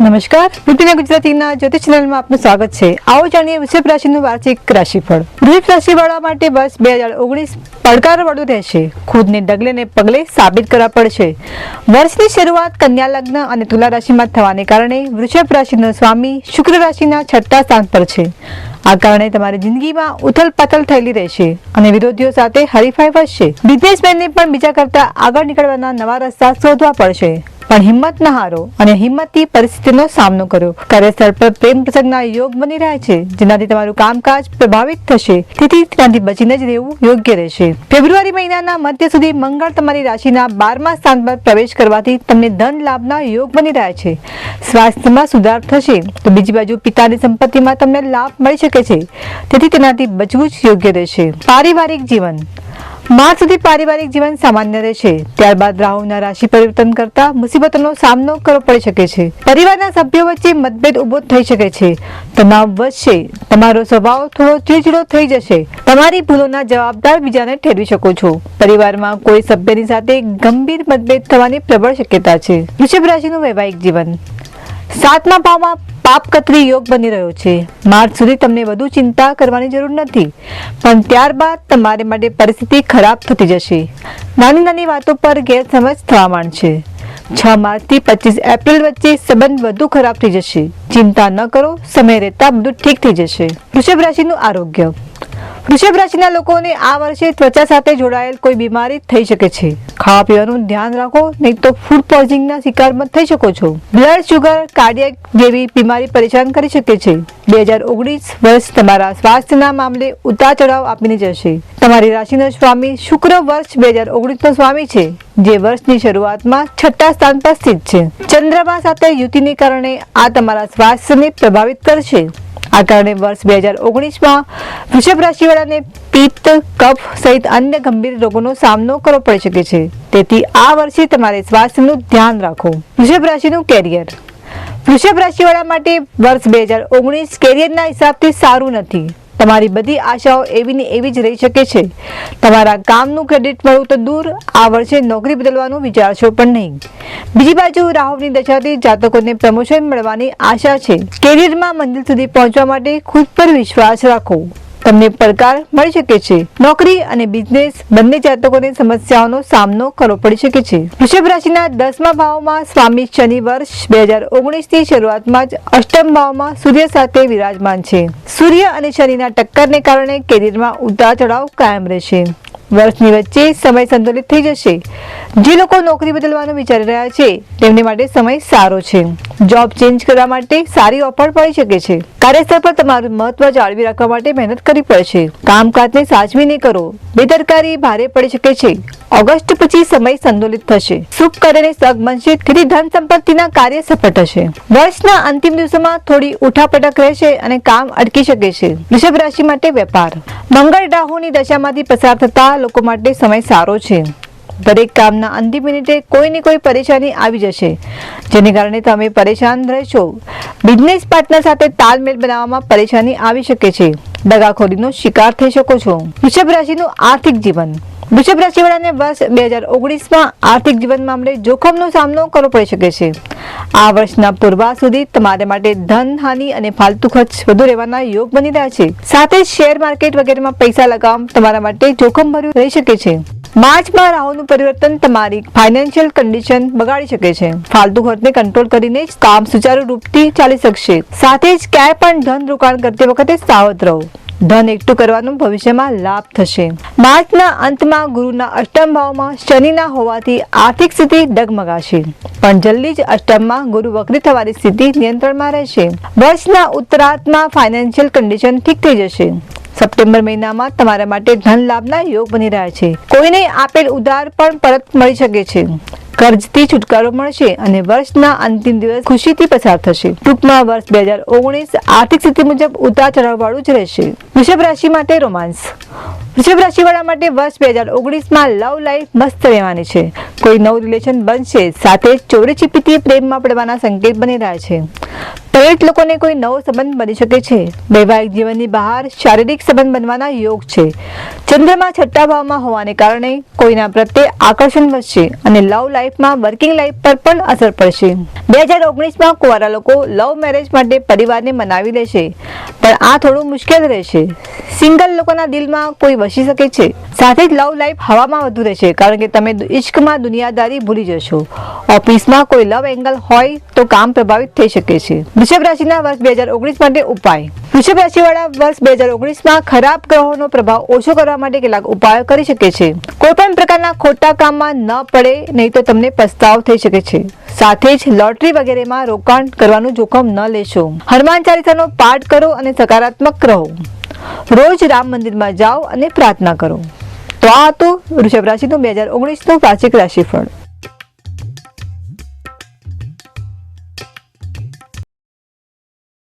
નમસ્કાર. રૂટીના ગુજરાતીના જ્યોતિષ ચેનલમાં આપનું સ્વાગત છે. આવો જાણીએ વૃષભ રાશિનું વાર્ષિક રાશિફળ. વૃષભ રાશિવાળા માટે વર્ષ બે હજાર ઓગણીસ પડકારવાળું રહેશે. ખુદને ડગલે ને પગલે સાબિત કરવા પડશે. વર્ષની શરૂઆત કન્યા લગ્ન અને તુલા રાશિમાં થવાને કારણે વૃષભ રાશિનો સ્વામી શુક્ર રાશિના છઠ્ઠા સ્થાન પર છે. આ કારણે તમારી જિંદગીમાં ઉથલ પાથલ થયેલી રહેશે અને વિરોધીઓ સાથે હરીફાઈ વધશે. બિઝનેસમેનને પણ બીજા કરતા આગળ નીકળવાના નવા રસ્તા શોધવા પડશે. પણ હિંમત ન હારો અને હિંમતથી પરિસ્થિતિનો સામનો કરો કાર્યસ્થળ પર પ્રેમ પ્રસંગના યોગ બની રહ્યા છે, જેનાથી તમારું કામકાજ પ્રભાવિત થશે. તેથી તેનાથી બચીને જ રહેવું યોગ્ય રહેશે. ફેબ્રુઆરી મહિનાના મધ્ય સુધી મંગળ તમારી રાશિના બારમા સ્થાન પર પ્રવેશ કરવાથી તમને ધન લાભના યોગ બની રહ્યા છે. સ્વાસ્થ્યમાં સુધાર થશે, તો બીજી બાજુ પિતાની સંપત્તિમાં તમને લાભ મળી શકે છે. તેથી તેનાથી બચવું જ યોગ્ય રહેશે. પારિવારિક જીવન. માર્ચ સુધી પારિવારિક જીવન સામાન્ય રહેશે. ત્યારબાદ રાહુના રાશિ પરિવર્તન કરતા મુસીબતોનો સામનો કરવો પડી શકે છે. પરિવારના સભ્યો વચ્ચે મતભેદ ઊભો થઈ શકે છે. તણાવ વધશે. તમારો સ્વભાવ થોડો ચીડચીડો થઈ જશે. તમારી ભૂલોના જવાબદાર બીજાને ઠેરવી શકો છો. પરિવારમાં કોઈ સભ્યની સાથે ગંભીર મતભેદ થવાની પ્રબળ શક્યતા છે. વૃષભ રાશિનું વૈવાહિક જીવન. સાતમા ભાવમાં પાપ કતરી યોગ બની રહ્યો છે. માર્ચ સુધી તમને વધુ ચિંતા કરવાની જરૂર નથી. પણ ત્યારબાદ તમારે માટે પરિસ્થિતિ ખરાબ થતી જશે. નાની નાની વાતો પર ગેરસમજ થવા માંડશે. છ માર્ચથી પચીસ એપ્રિલ વચ્ચે સંબંધ વધુ ખરાબ થઈ જશે. ચિંતા ન કરો, સમય રહેતા બધું ઠીક થઈ જશે. વૃષભ રાશિનું આરોગ્ય. વૃષભ રાશિના લોકોને આ વર્ષે ત્વચા સાથે જોડાયેલ કોઈ બીમારી થઈ શકે છે. ખાવા પીવાનું ધ્યાન રાખો, નહીં તો ફૂડ પોઈઝનિંગના શિકાર પણ થઈ શકો છો. બ્લડ શુગર કાર્ડિયક જેવી બીમારી પરેશાન કરી શકે છે. બે હજાર ઓગણીસ વર્ષ તમારા સ્વાસ્થ્યના મામલે ઉતાર ચઢાવ આપીને જશે. તમારી રાશિનો સ્વામી શુક્ર વર્ષ બે હજાર ઓગણીસ નો સ્વામી છે, જે વર્ષની શરૂઆતમાં છઠ્ઠા સ્થાન પર સ્થિત છે. ચંદ્રમા સાથે યુતિને કારણે આ તમારા સ્વાસ્થ્યને પ્રભાવિત કરશે. આ કારણે વર્ષ બે હજાર ઓગણીસમાં વૃષભ રાશિવાળાને પિત્ત, કફ સહિત અન્ય ગંભીર રોગોનો સામનો કરવો પડી શકે છે. તેથી આ વર્ષે તમારે સ્વાસ્થ્યનું ધ્યાન રાખો વૃષભ રાશિનું કેરિયર વૃષભ રાશિવાળા માટે વર્ષ બે હજાર ઓગણીસ કેરિયરના હિસાબથી સારું નથી. તમારી બધી આશાઓ એવી ને એવી જ રહી શકે છે. તમારા કામનું ક્રેડિટ મળવું તો દૂર, આ વર્ષે નોકરી બદલવાનું વિચારશો પણ નહીં. બીજી બાજુ રાહુની દશાથી જાતકોને પ્રમોશન મળવાની આશા છે. કેરિયરમાં મંદિર સુધી પહોંચવા માટે ખુદ પર વિશ્વાસ રાખો. તમને પડકાર મળી શકે છે. નોકરી અને બિઝનેસ બંને જાતકોને સમસ્યાઓનો સામનો કરવો પડી શકે છે. વૃષભ રાશિના દસમા ભાવમાં સ્વામી શનિ વર્ષ બે હજાર ઓગણીસની શરૂઆતમાં જ અષ્ટમ ભાવમાં સૂર્ય સાથે વિરાજમાન છે. સૂર્ય અને શનિના ટક્કરને કારણે કેરિયરમાં ઉતાર ચઢાવ કાયમ રહેશે. વર્ષની વચ્ચે સમય સંતુલિત થઈ જશે. જે લોકો નોકરી બદલવાનું વિચારી રહ્યા છે, તેમને માટે સમય સારો છે. જોબ ચેન્જ કરવા માટે સારી ઓફર પડી શકે છે. કાર્યસ્થળ પર તમારું મહત્વ જાળવી રાખવા માટે મહેનત કરવી પડશે કામકાજને સાચવીને કરો. બેદરકારી ભારે પડી શકે છે. ઓગસ્ટ પછી સમય સંતુલિત થશે. સુખ કાર્યને સગ બનશે, તેથી ધન સંપત્તિના કાર્ય સફળ થશે. વર્ષના અંતિમ દિવસોમાં થોડી ઉઠાપટક રહેશે અને કામ અટકી શકે છે. વૃષભ રાશિ માટે વેપાર. મંગળ રાહુની દશામાંથી પસાર થતા લોકો માટે સમય સારો છે. દરેક કામના અંતિમ મિનિટે કોઈ ને કોઈ પરેશાની આવી જશે. જેને કારણે તમે પરેશાન રહેશો. બિઝનેસ પાર્ટનર સાથે તાલમેલ બનાવવામાં પરેશાની આવી શકે છે. દગાખોરીનો શિકાર થઈ શકો છો. વૃષભ રાશિનું આર્થિક જીવન. વૃષભ રાશિવાળાને વર્ષ બે હજાર ઓગણીસમાં આર્થિક જીવન મામલે જોખમનો સામનો કરવો પડી શકે છે. આ વર્ષના પૂર્વા સુધી તમારા માટે ધન, હાનિ અને ફાલતુ ખર્ચ વધુ રહેવાના યોગ બની રહ્યા છે. સાથે શેર માર્કેટ વગેરેમાં પૈસા લગાવવા તમારા માટે જોખમભર્યું રહી શકે છે. માર્ચમાં રાહુનું પરિવર્તન તમારી ફાઇનાન્શિયલ કન્ડિશન બગાડી શકે છે. ફાલતુ ખર્ચને કંટ્રોલ કરીને જ કામ સુચારુ રૂપથી ચાલી શકશે. સાથે જ ક્યાંય પણ ધન રોકાણ કરતી વખતે સાવધ રહો. ધન એકઠું કરવાનું ભવિષ્યમાં લાભ થશે. માર્ચના અંતમાં ગુરુના અષ્ટમ ભાવમાં શનિના હોવાથી આર્થિક સ્થિતિ ડગમગાશે. પણ જલ્દી જ અષ્ટમમાં ગુરુ વક્રી થવાની સ્થિતિ નિયંત્રણમાં રહેશે. વર્ષના ઉત્તરાર્ધમાં ફાઇનાન્શિયલ કન્ડિશન ઠીક થઈ જશે. સપ્ટેમ્બર મહિનામાં તમારા માટે ધન લાભના યોગ બની રહ્યા છે. કોઈને આપેલ ઉધાર પણ પરત મળી શકે છે. કર્જથી છુટકારો મળશે અને વર્ષના અંતિમ દિવસ ખુશીથી પસાર થશે. ટૂંકમાં વર્ષ બે હજાર ઓગણીસ આર્થિક સ્થિતિ મુજબ ઉતાર ચઢાવ વાળું જ રહેશે. વૃષભ રાશિ માટે રોમાન્સ વૃષભ રાશિવાળા માટે વર્ષ બે હજાર ઓગણીસમાં લવ લાઈફ મસ્ત રહેવાની છે. કોઈ નવું રિલેશન બનશે, સાથે ચોરી ચીપીથી પ્રેમમાં પડવાના સંકેત બની રહ્યા છે. ગણિત લોકોને કોઈ નવો સંબંધ બની શકે છે. વૈવાહિક જીવનની બહાર શારીરિક સંબંધ બનવાના યોગ છે. ચંદ્રમાં છઠ્ઠા ભાવમાં હોવાને કારણે કોઈના પ્રત્યે આકર્ષણ વધશે અને લવ લાઈફમાં વર્કિંગ લાઈફ પર પણ અસર પડશે. બે હજાર ઓગણીસમાં કુંવારા લોકો લવ મેરેજ માટે પરિવારને મનાવી લેશે. પણ આ થોડું મુશ્કેલ રહેશે. સિંગલ લોકોના દિલમાં કોઈ વસી શકે છે? સાથે જ લવ લાઈફ હવામાં વધુ રહેશે, કારણ કે તમે ઇશ્કમાં દુનિયાદારી ભૂલી જશો. ઓફિસમાં કોઈ લવ એંગલ હોય તો કામ પ્રભાવિત થઈ શકે છે. વૃષભ રાશિના વર્ષ બે હજાર ઓગણીસ માટે ઉપાય. વૃષભ રાશિવાળા વર્ષ બે હજાર ઓગણીસમાં ખરાબ ગ્રહોનો પ્રભાવ ઓછો કરવા માટે કેટલાક ઉપાયો કરી શકે છે. કોઈ પણ પ્રકારના ખોટા કામમાં ન પડે, નહીં તો તમને પસ્તાવ થઈ શકે છે. સાથે જ લોટરી વગેરેમાં રોકાણ કરવાનું જોખમ ન લેશો. હનુમાન ચાલીસાનો પાઠ કરો અને સકારાત્મક રહો. રોજ રામ મંદિરમાં જાઓ અને પ્રાર્થના કરો. તો આ હતું વૃષભ રાશિનું બે હજાર ઓગણીસનું વાર્ષિક રાશિફળ.